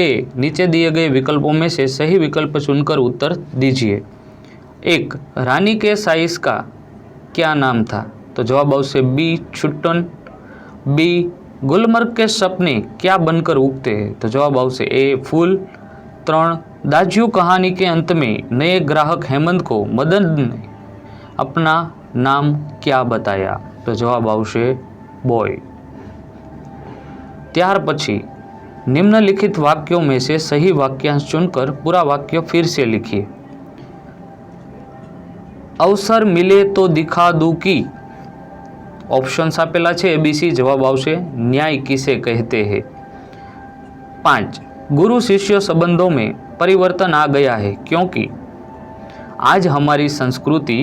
ए नीचे दिए गए विकल्पों में से सही विकल्प चुनकर उत्तर दीजिए एक रानी के साइज का क्या नाम था तो जवाब આવશે બી છુટ્ટન બી ગુલમર્ગ के सपने क्या बनकर उगते हैं तो जवाब આવશે ए फूल ત્રણ दाजू कहानी के अंत में नए ग्राहक हेमंत को मदन ने अपना नाम क्या बताया तो जवाब આવશે बॉय ત્યાર પછી निम्नलिखित वाक्यों में से सही वाक्यांश चुनकर पूरा वाक्य फिर से लिखिए અવસર મિલે તો દિખા દૂં કી ઓપ્શન્સ આપેલા છે એબીસી જવાબ આવશે ન્યાય કિસે કહેતે હે પાંચ गुरु शिष्य संबंधों में परिवर्तन आ गया है क्योंकि आज हमारी संस्कृति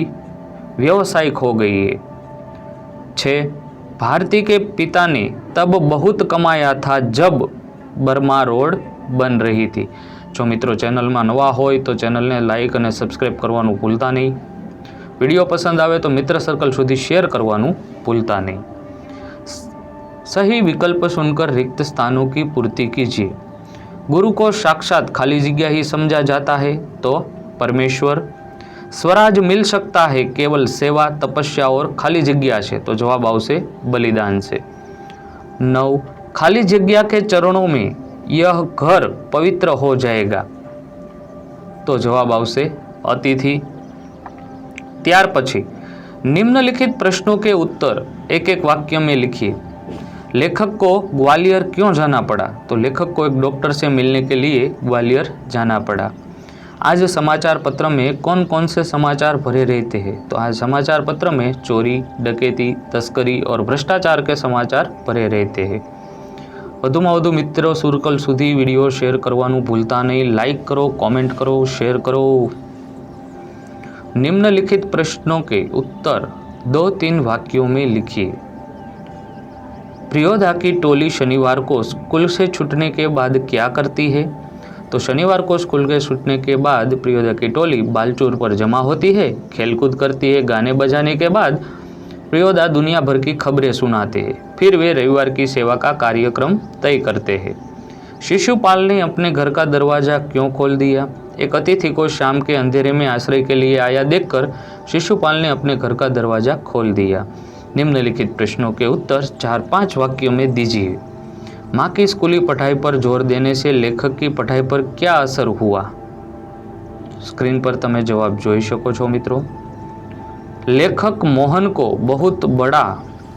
व्यवसायिक हो गई है छः भारती के पिता ने तब बहुत कमाया था जब બર્મા રોડ બન રહી હતી. જો મિત્રો ચેનલમાં નવા હોય તો ચેનલને લાઇક અને સબસ્ક્રાઇબ કરવાનું ભૂલતા નહીં. વીડિયો પસંદ આવે તો મિત્ર સર્કલ સુધી શેર કરવાનું ભૂલતા નહીં. સહી વિકલ્પ સુનકર रिक्त સ્થાનો કી પૂર્તિ કીજીએ. ગુરુ કો સાક્ષાત ખાલી જગ્યા ही સમજા જાતા है તો પરમેશ્વર. સ્વરાજ મિલ શકતા है કેવલ સેવા, તપસ્યા ઓર ખાલી જગ્યા છે તો જવાબ આવશે બલિદાન છે. નવ खाली जगह के चरणों में यह घर पवित्र हो जाएगा तो जवाब આવશે અતિથિ ત્યાર પછી निम्नलिखित प्रश्नों के उत्तर एक एक वाक्य में लिखिए लेखक को ग्वालियर क्यों जाना पड़ा तो लेखक को एक डॉक्टर से मिलने के लिए ग्वालियर जाना पड़ा आज समाचार पत्र में कौन कौन से समाचार भरे रहते हैं तो आज समाचार पत्र में चोरी डकैती तस्करी और भ्रष्टाचार के समाचार भरे रहते हैं વધુમાં વધુ મિત્રો સુરકલ સુધી વિડીયો શેર કરવાનું ભૂલતા નહીં લાઈક કરો કોમેન્ટ કરો શેર કરો निम्नलिखित प्रश्नों के उत्तर दो तीन वाक्यों में लिखिए प्रियोदा की टोली शनिवार को स्कूल से छूटने के बाद क्या करती है तो शनिवार को स्कूल के छूटने के बाद प्रियोदा की टोली बालचूर पर जमा होती है खेलकूद करती है गाने बजाने के बाद प्रियोदा दुनिया भर की खबरें सुनाते हैं फिर वे रविवार की सेवा का कार्यक्रम तय करते हैं शिशुपाल ने अपने घर का दरवाज़ा क्यों खोल दिया एक अतिथि को शाम के अंधेरे में आश्रय के लिए आया देखकर शिशुपाल ने अपने घर का दरवाज़ा खोल दिया निम्नलिखित प्रश्नों के उत्तर चार पांच वाक्यों में दीजिए माँ की स्कूली पढ़ाई पर जोर देने से लेखक की पढ़ाई पर क्या असर हुआ स्क्रीन पर તમે જવાબ જોઈ શકો છો મિત્રો लेखक मोहन को बहुत बड़ा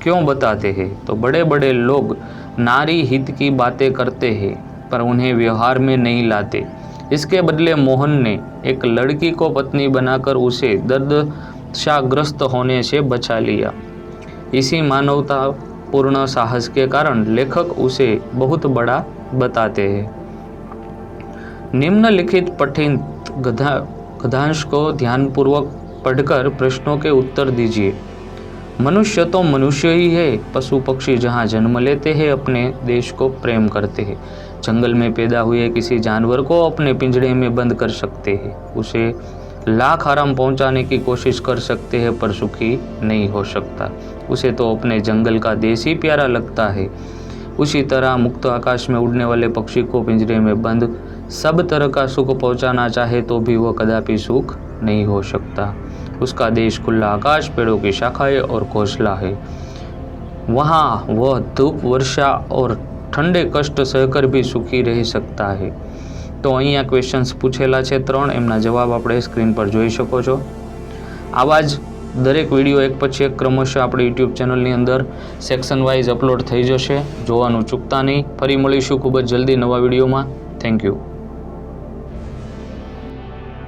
क्यों बताते हैं? तो बड़े बड़े लोग नारी हित की बातें करते हैं, पर उन्हें व्यवहार में नहीं लाते। इसके बदले मोहन ने एक लड़की को पत्नी बनाकर उसे दर्दशाग्रस्त होने से बचा लिया। इसी मानवता पूर्ण साहस के कारण लेखक उसे बहुत बड़ा बताते हैं। निम्नलिखित पठित गधा, गधांश को ध्यानपूर्वक पढ़कर प्रश्नों के उत्तर दीजिए। मनुष्य तो मनुष्य ही है, पशु पक्षी जहाँ जन्म लेते हैं, अपने देश को प्रेम करते हैं। जंगल में पैदा हुए किसी जानवर को अपने पिंजड़े में बंद कर सकते हैं। उसे लाख आराम पहुँचाने की कोशिश कर सकते हैं, पर सुखी नहीं हो सकता। उसे तो अपने जंगल का देश ही प्यारा लगता है। उसी तरह मुक्त आकाश में उड़ने वाले पक्षी को पिंजरे में बंद, सब तरह का सुख पहुंचाना चाहे तो भी वह कदापि सुख नहीं हो सकता उसका देश खुला आकाश पेड़ों की शाखाएं और घोंसला है वहाँ वह धूप वर्षा और ઠંડે કષ્ટ સહકર બી સુખી રહી શકતા હે તો અહીંયા ક્વેશ્ચન્સ પૂછેલા છે ત્રણ એમના જવાબ આપણે સ્ક્રીન પર જોઈ શકો છો આવા જ દરેક વિડીયો એક પછી એક ક્રમશઃ આપણે યુટ્યુબ ચેનલની અંદર સેક્શન વાઇઝ અપલોડ થઈ જશે જોવાનું ચૂકતા નહીં ફરી મળીશું ખૂબ જ જલ્દી નવા વિડીયોમાં થેન્ક યુ